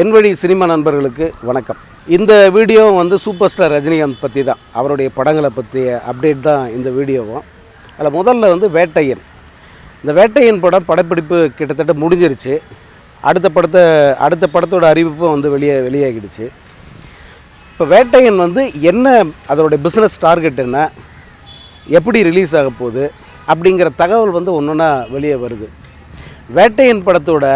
என் வழி சினிமா நண்பர்களுக்கு வணக்கம். இந்த வீடியோ வந்து சூப்பர் ஸ்டார் ரஜினிகாந்த் பற்றி தான். அவருடைய படங்களை பற்றிய அப்டேட் தான் இந்த வீடியோவும். அதில் முதல்ல வந்து வேட்டையன். இந்த வேட்டையன் படம் படப்பிடிப்பு கிட்டத்தட்ட முடிஞ்சிருச்சு. அடுத்த படத்தை அடுத்த படத்தோட அறிவிப்பும் வந்து வெளியே வெளியாகிடுச்சு. இப்போ வேட்டையன் வந்து என்ன அதோடைய பிஸ்னஸ் டார்கெட் என்ன எப்படி ரிலீஸ் ஆக போகுது அப்படிங்கிற தகவல் வந்து ஒன்று ஒன்றா வெளியே வருது. வேட்டையன் படத்தோட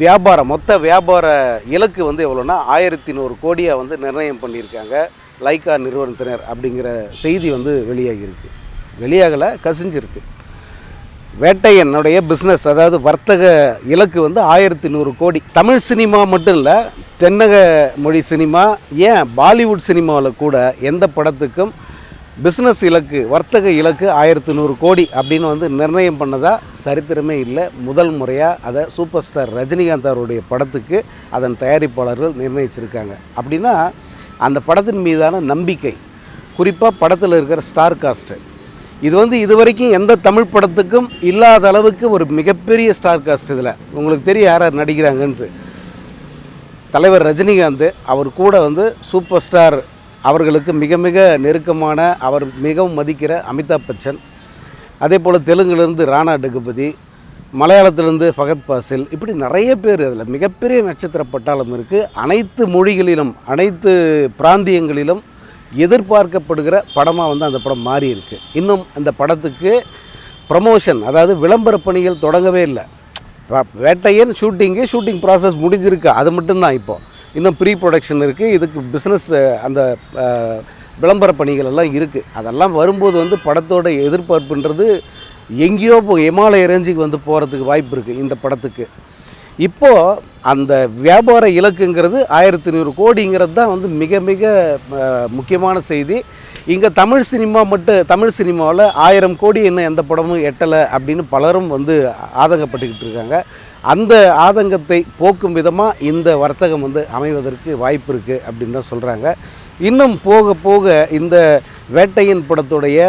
வியாபாரம் மொத்த வியாபார இலக்கு வந்து எவ்வளோன்னா ஆயிரத்தி நூறு கோடியாக வந்து நிர்ணயம் பண்ணியிருக்காங்க லைக்கா நிறுவனத்தினர் அப்படிங்கிற செய்தி வந்து வெளியாகியிருக்கு. வெளியாகலை கசிஞ்சிருக்கு. வேட்டையனுடைய பிஸ்னஸ் அதாவது வர்த்தக இலக்கு வந்து ஆயிரத்தி நூறு கோடி. தமிழ் சினிமா மட்டும் இல்லை தென்னக மொழி சினிமா ஏன் பாலிவுட் சினிமாவில் கூட எந்த படத்துக்கும் பிஸ்னஸ் இலக்கு வர்த்தக இலக்கு ஆயிரத்தி நூறு கோடி அப்படின்னு வந்து நிர்ணயம் பண்ணதா சரித்திரமே இல்லை. முதல் முறையாக அதை சூப்பர் ஸ்டார் ரஜினிகாந்த் அவருடைய படத்துக்கு அதன் தயாரிப்பாளர்கள் நிர்ணயிச்சிருக்காங்க. அப்படின்னா அந்த படத்தின் மீதான நம்பிக்கை குறிப்பாக படத்தில் இருக்கிற ஸ்டார் காஸ்ட்டு. இது வந்து இது வரைக்கும் எந்த தமிழ் படத்துக்கும் இல்லாத அளவுக்கு ஒரு மிகப்பெரிய ஸ்டார் காஸ்ட் இதில். உங்களுக்கு தெரியும் யார் யார் நடிக்கிறாங்கன்ட்டு. தலைவர் ரஜினிகாந்த் அவர் கூட வந்து சூப்பர் ஸ்டார் அவர்களுக்கு மிக மிக நெருக்கமான அவர் மிகவும் மதிக்கிற அமிதாப் பச்சன். அதே போல் தெலுங்குலேருந்து ராணா டகுபதி மலையாளத்திலேருந்து ஃபகத் பாசில் இப்படி நிறைய பேர் அதில் மிகப்பெரிய நட்சத்திர பட்டாளம் இருக்குது அனைத்து மொழிகளிலும் அனைத்து பிராந்தியங்களிலும் எதிர்பார்க்கப்படுகிற படமாக வந்து அந்த படம் மாறி இருக்கு. இன்னும் அந்த படத்துக்கு ப்ரமோஷன் அதாவது விளம்பர பணிகள் தொடங்கவே இல்லை. வேட்டையன் ஷூட்டிங்கு ஷூட்டிங் ப்ராசஸ் முடிஞ்சிருக்கு. அது மட்டும்தான் இப்போது இன்னும் ப்ரீ ப்ரொடக்ஷன் இருக்குது இதுக்கு பிஸ்னஸ் அந்த விளம்பர பணிகள் எல்லாம் இருக்குது அதெல்லாம் வரும்போது வந்து படத்தோட எதிர்பார்ப்புன்றது எங்கேயோ போ இமாலய ரேஞ்சுக்கு வந்து போகிறதுக்கு வாய்ப்பு இருக்குது இந்த படத்துக்கு. இப்போது அந்த வியாபார இலக்குங்கிறது ஆயிரத்தி நூறு கோடிங்கிறது தான் வந்து மிக மிக முக்கியமான செய்தி. இங்கே தமிழ் சினிமா மட்டும் தமிழ் சினிமாவில் ஆயிரம் கோடி இன்னும் எந்த படமும் எட்டலை அப்படின்னு பலரும் வந்து ஆதங்கப்பட்டுக்கிட்டு இருக்காங்க. அந்த ஆதங்கத்தை போக்கும் விதமாக இந்த வர்த்தகம் வந்து அமைவதற்கு வாய்ப்பு இருக்குது அப்படின்னு தான் சொல்கிறாங்க இன்னும் போக போக இந்த வேட்டையின் படத்துடைய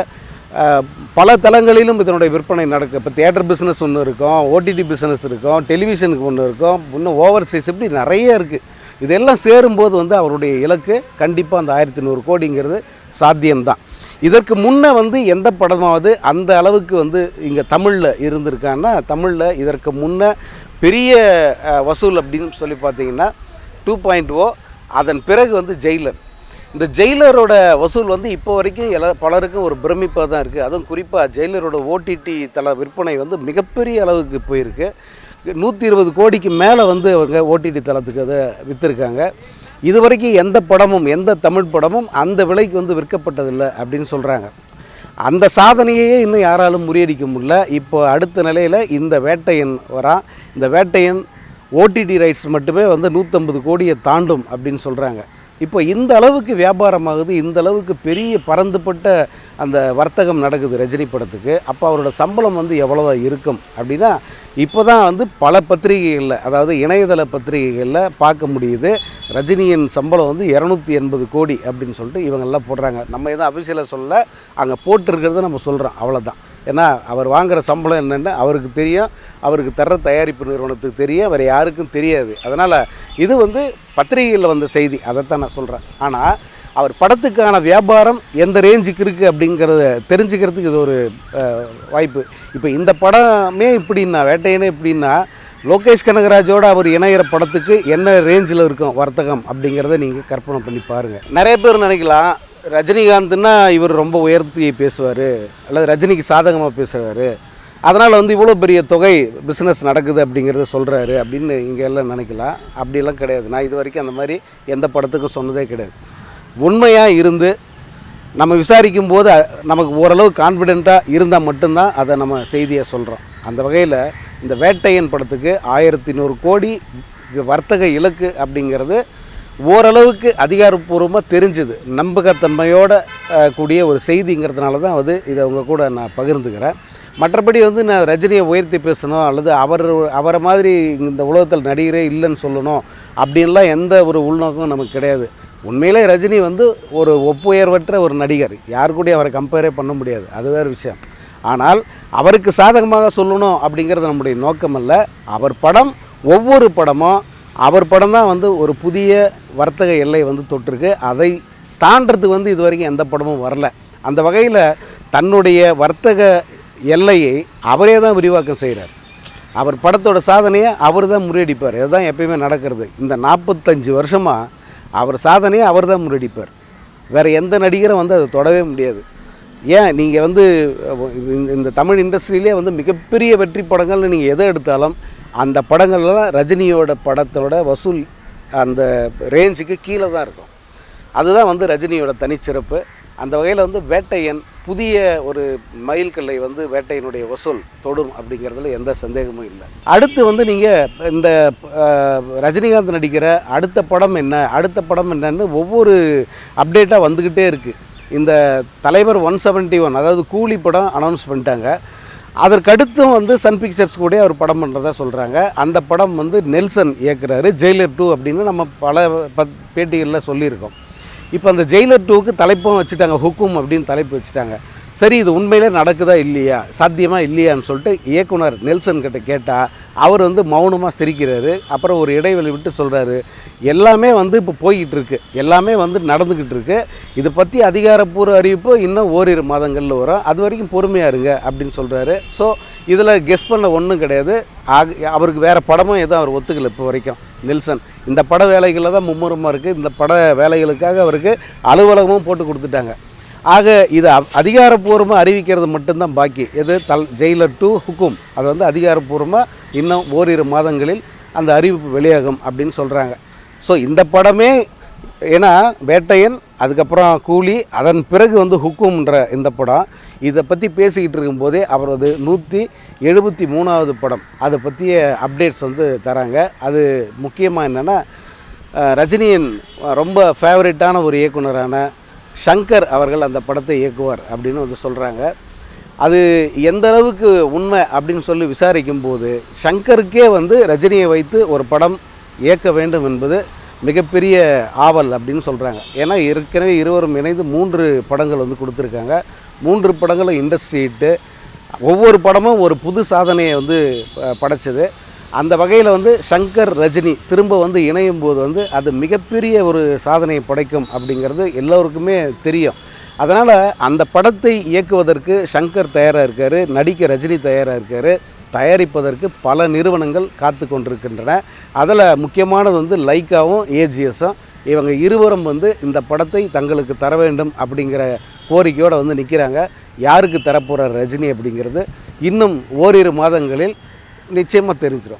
பல தளங்களிலும் இதனுடைய விற்பனை நடக்கும் இப்போ தியேட்டர் பிஸ்னஸ் ஒன்று இருக்கும் ஓடிடி பிஸ்னஸ் இருக்கும் டெலிவிஷனுக்கு ஒன்று இருக்கும் இன்னும் ஓவர்சீஸ் இப்படி நிறைய இருக்குது இதெல்லாம் சேரும்போது வந்து அவருடைய இலக்கு கண்டிப்பாக அந்த ஆயிரத்தி நூறு கோடிங்கிறது சாத்தியம்தான். இதற்கு முன்னே வந்து எந்த படமாவது அந்த அளவுக்கு வந்து இங்கே தமிழில் இருந்திருக்கான்னா தமிழில் இதற்கு முன்னே பெரிய வசூல் அப்படின்னு சொல்லி பார்த்தீங்கன்னா டூ பாயிண்ட் ஓ அதன் பிறகு வந்து ஜெயிலர். இந்த ஜெயிலரோட வசூல் வந்து இப்போ வரைக்கும் எல்லா பலருக்கும் ஒரு பிரமிப்பாக தான் இருக்குது அதுவும் குறிப்பாக ஜெயிலரோட ஓடிடி தள விற்பனை வந்து மிகப்பெரிய அளவுக்கு போயிருக்கு. நூற்றி இருபது கோடிக்கு மேலே வந்து அவங்க ஓடிடி தளத்துக்கு அதை விற்றுருக்காங்க இது வரைக்கும் எந்த படமும் எந்த தமிழ் படமும் அந்த விலைக்கு வந்து விற்கப்பட்டதில்லை அப்படின்னு சொல்கிறாங்க அந்த சாதனையே இன்னும் யாராலும் முறியடிக்க முடியல. இப்போ அடுத்த நிலையில் இந்த வேட்டையன் வரான் இந்த வேட்டையன் ஓடிடி ரைட்ஸ் மட்டுமே வந்து நூற்றம்பது கோடியை தாண்டும் அப்படின்னு சொல்கிறாங்க இப்போ இந்த அளவுக்கு வியாபாரமாகுது இந்த அளவுக்கு பெரிய பறந்துபட்ட அந்த வர்த்தகம் நடக்குது ரஜினி படத்துக்கு. அப்போ அவரோட சம்பளம் வந்து எவ்வளவா இருக்கும் அப்படின்னா இப்போ தான் வந்து பல பத்திரிகைகளில் அதாவது இணையதள பத்திரிகைகளில் பார்க்க முடியுது. ரஜினியின் சம்பளம் வந்து இரநூத்தி எண்பது கோடி அப்படின்னு சொல்லிட்டு இவங்கெல்லாம் போடுறாங்க. நம்ம எதுவும் அபிஷியலாக சொல்ல அங்கே போட்டிருக்கிறத நம்ம சொல்கிறோம் அவ்வளோதான் ஏன்னா அவர் வாங்குகிற சம்பளம் என்னென்னு அவருக்கு தெரியும். அவருக்கு தர்ற தயாரிப்பு நிறுவனத்துக்கு தெரியும். வேறு யாருக்கும் தெரியாது. அதனால் இது வந்து பத்திரிகையில் வந்த செய்தி. அதைத்தான் நான் சொல்கிறேன் ஆனால் அவர் படத்துக்கான வியாபாரம் எந்த ரேஞ்சுக்கு இருக்குது அப்படிங்கிறத தெரிஞ்சுக்கிறதுக்கு இது ஒரு வாய்ப்பு. இப்போ இந்த படமே இப்படின்னா வேட்டையனே இப்படின்னா லோகேஷ் கனகராஜோட அவர் இணையிற படத்துக்கு என்ன ரேஞ்சில் இருக்கும் வர்த்தகம் அப்படிங்கிறத நீங்கள் கற்பனை பண்ணி பாருங்கள் நிறைய பேர் நினைக்கலாம் ரஜினிகாந்த்னா இவர் ரொம்ப உயர்த்தி பேசுவார் அல்லது ரஜினிக்கு சாதகமாக பேசுவார். அதனால் வந்து இவ்வளோ பெரிய தொகை பிஸ்னஸ் நடக்குது அப்படிங்கிறத சொல்கிறாரு அப்படின்னு இங்கே எல்லாம் நினைக்கலாம். அப்படிலாம் கிடையாது. நான் இது வரைக்கும் அந்த மாதிரி எந்த படத்துக்கும் சொன்னதே கிடையாது. உண்மையாக இருந்து நம்ம விசாரிக்கும் போது நமக்கு ஓரளவு கான்ஃபிடெண்ட்டாக இருந்தால் மட்டும்தான் அதை நம்ம செய்தியை சொல்கிறோம் அந்த வகையில் இந்த வேட்டையன் படத்துக்கு ஆயிரத்தி நூறு கோடி வர்த்தக இலக்கு அப்படிங்கிறது ஓரளவுக்கு அதிகாரப்பூர்வமாக தெரிஞ்சுது. நம்பகத்தன்மையோட கூடிய ஒரு செய்திங்கிறதுனால தான் வந்து இதை அவங்க கூட நான் பகிர்ந்துக்கிறேன். மற்றபடி வந்து நான் ரஜினியை உயர்த்தி பேசணும் அல்லது அவர் அவரை மாதிரி இந்த உலகத்தில் நடிகரே இல்லைன்னு சொல்லணும் அப்படின்லாம் எந்த ஒரு உள்நோக்கமும் நமக்கு கிடையாது. உண்மையிலே ரஜினி வந்து ஒரு ஒப்புயர்வற்ற ஒரு நடிகர். யார் கூடயும் அவரை கம்பேரே பண்ண முடியாது. அது வேறு விஷயம். ஆனால் அவருக்கு சாதகமாக சொல்லணும் அப்படிங்கிறது நம்முடைய நோக்கம் அல்ல அவர் படம் ஒவ்வொரு படமும் அவர் படம் தான் வந்து ஒரு புதிய வர்த்தக எல்லை வந்து தொட்டிருக்கு. அதை தாண்டறதுக்கு வந்து இது வரைக்கும் எந்த படமும் வரல. அந்த வகையில் தன்னுடைய வர்த்தக எல்லையை அவரே தான் விரிவாக்கம் செய்கிறார் அவர் படத்தோட சாதனையை அவர் தான் முறியடிப்பார். இதுதான் எப்பயுமே நடக்கிறது. இந்த நாற்பத்தஞ்சு வருஷமாக அவர் சாதனையை அவர் தான் முறியடிப்பார். வேறு எந்த நடிகரும் வந்து அதை தொடவே முடியாது. ஏன்? நீங்கள் வந்து இந்த- இந்த தமிழ் இண்டஸ்ட்ரியிலே வந்து மிகப்பெரிய வெற்றி படங்கள்னு நீங்கள் எதை எடுத்தாலும் அந்த படங்கள்லாம் ரஜினியோட படத்தோட வசூல் அந்த ரேஞ்சுக்கு கீழே தான் இருக்கும். அதுதான் வந்து ரஜினியோட தனிச்சிறப்பு. அந்த வகையில் வந்து வேட்டையன் புதிய ஒரு மயில்கல்லை வந்து வேட்டையனுடைய வசூல் தொடும் அப்படிங்கிறதுல எந்த சந்தேகமும் இல்லை. அடுத்து வந்து நீங்கள் இந்த ரஜினிகாந்த் நடிக்கிற அடுத்த படம் என்ன அடுத்த படம் என்னன்னு ஒவ்வொரு அப்டேட்டாக வந்துக்கிட்டே இருக்குது இந்த தலைவர் ஒன் செவன்ட்டி ஒன் அதாவது கூலி படம் அனௌன்ஸ் பண்ணிட்டாங்க. அதற்கடுத்தும் வந்து சன் பிக்சர்ஸ் கூட அவர் படம் பண்ணுறதா சொல்கிறாங்க அந்த படம் வந்து நெல்சன் இயக்குறாரு. ஜெயிலர் டூ அப்படின்னு நம்ம பல பத் பேட்டிகளில் சொல்லியிருக்கோம். இப்போ அந்த ஜெயிலர் டூக்கு தலைப்பும் வச்சுட்டாங்க. ஹுக்கும் அப்படின்னு தலைப்பு வச்சுட்டாங்க. சரி இது உண்மையிலே நடக்குதா இல்லையா? சாத்தியமாக இல்லையான்னு சொல்லிட்டு இயக்குனர் நெல்சன் கிட்ட கேட்டால் அவர் வந்து மௌனமாக சிரிக்கிறாரு. அப்புறம் ஒரு இடைவெளி விட்டு சொல்கிறாரு எல்லாமே வந்து இப்போ போய்கிட்டு இருக்கு. எல்லாமே வந்து நடந்துக்கிட்டு இருக்கு. இதை பற்றி அதிகாரப்பூர்வ அறிவிப்பு இன்னும் ஓரிரு மாதங்களில் வரும். அது வரைக்கும் பொறுமையாக இருங்க அப்படின்னு சொல்கிறாரு ஸோ இதில் கெஸ் பண்ண ஒன்றும் கிடையாது. ஆக அவருக்கு வேறு படமும் எதுவும் அவர் ஒத்துக்கல இப்போ வரைக்கும். நெல்சன் இந்த பட வேலைகளில் தான் மும்முரமாக இருக்குது இந்த பட வேலைகளுக்காக அவருக்கு அலுவலகமும் போட்டு கொடுத்துட்டாங்க. ஆக இது அதிகாரப்பூர்வமாக அறிவிக்கிறது மட்டும்தான் பாக்கி. எது? தல் ஜெயிலர் டூ ஹுக்கும். அது வந்து அதிகாரப்பூர்வமாக இன்னும் ஓரிரு மாதங்களில் அந்த அறிவிப்பு வெளியாகும் அப்படின்னு சொல்கிறாங்க ஸோ இந்த படமே ஏன்னா வேட்டையன் அதுக்கப்புறம் கூலி அதன் பிறகு வந்து ஹுக்கும்ன்ற இந்த படம். இதை பற்றி பேசிக்கிட்டு இருக்கும்போதே அவரது நூற்றி எழுபத்தி மூணாவது படம். அதை பற்றிய அப்டேட்ஸ் வந்து தராங்க. அது முக்கியமாக என்னென்னா ரஜினியின் ரொம்ப ஃபேவரட்டான ஒரு இயக்குனரான ஷங்கர் அவர்கள் அந்த படத்தை இயக்குவார் அப்படின்னு வந்து சொல்கிறாங்க அது எந்த அளவுக்கு உண்மை அப்படின்னு சொல்லி விசாரிக்கும் போது ஷங்கருக்கே வந்து ரஜினியை வைத்து ஒரு படம் இயக்க வேண்டும் என்பது மிகப்பெரிய ஆவல் அப்படின்னு சொல்கிறாங்க ஏன்னா ஏற்கனவே இருவரும் இணைந்து மூன்று படங்கள் வந்து கொடுத்துருக்காங்க. மூன்று படங்களும் இண்டஸ்ட்ரி ஹிட்டு. ஒவ்வொரு படமும் ஒரு புது சாதனையை வந்து ப- படைச்சது. அந்த வகையில் வந்து சங்கர் ரஜினி திரும்ப வந்து இணையும் போது வந்து அது மிகப்பெரிய ஒரு சாதனையை படைக்கும் அப்படிங்கிறது எல்லோருக்குமே தெரியும். அதனால் அந்த படத்தை இயக்குவதற்கு சங்கர் தயாராக இருக்கார் நடிக்க ரஜினி தயாராக இருக்கார் தயாரிப்பதற்கு பல நிறுவனங்கள் காத்து கொண்டிருக்கின்றன. அதில் முக்கியமானது வந்து லைக்காவும் ஏஜிஎஸும் இவங்க இருவரும் வந்து இந்த படத்தை தங்களுக்கு தர வேண்டும் அப்படிங்கிற கோரிக்கையோடு வந்து நிற்கிறாங்க யாருக்கு தரப்போகிற ரஜினி அப்படிங்கிறது இன்னும் ஓரிரு மாதங்களில் நிச்சயமாக தெரிஞ்சிடும்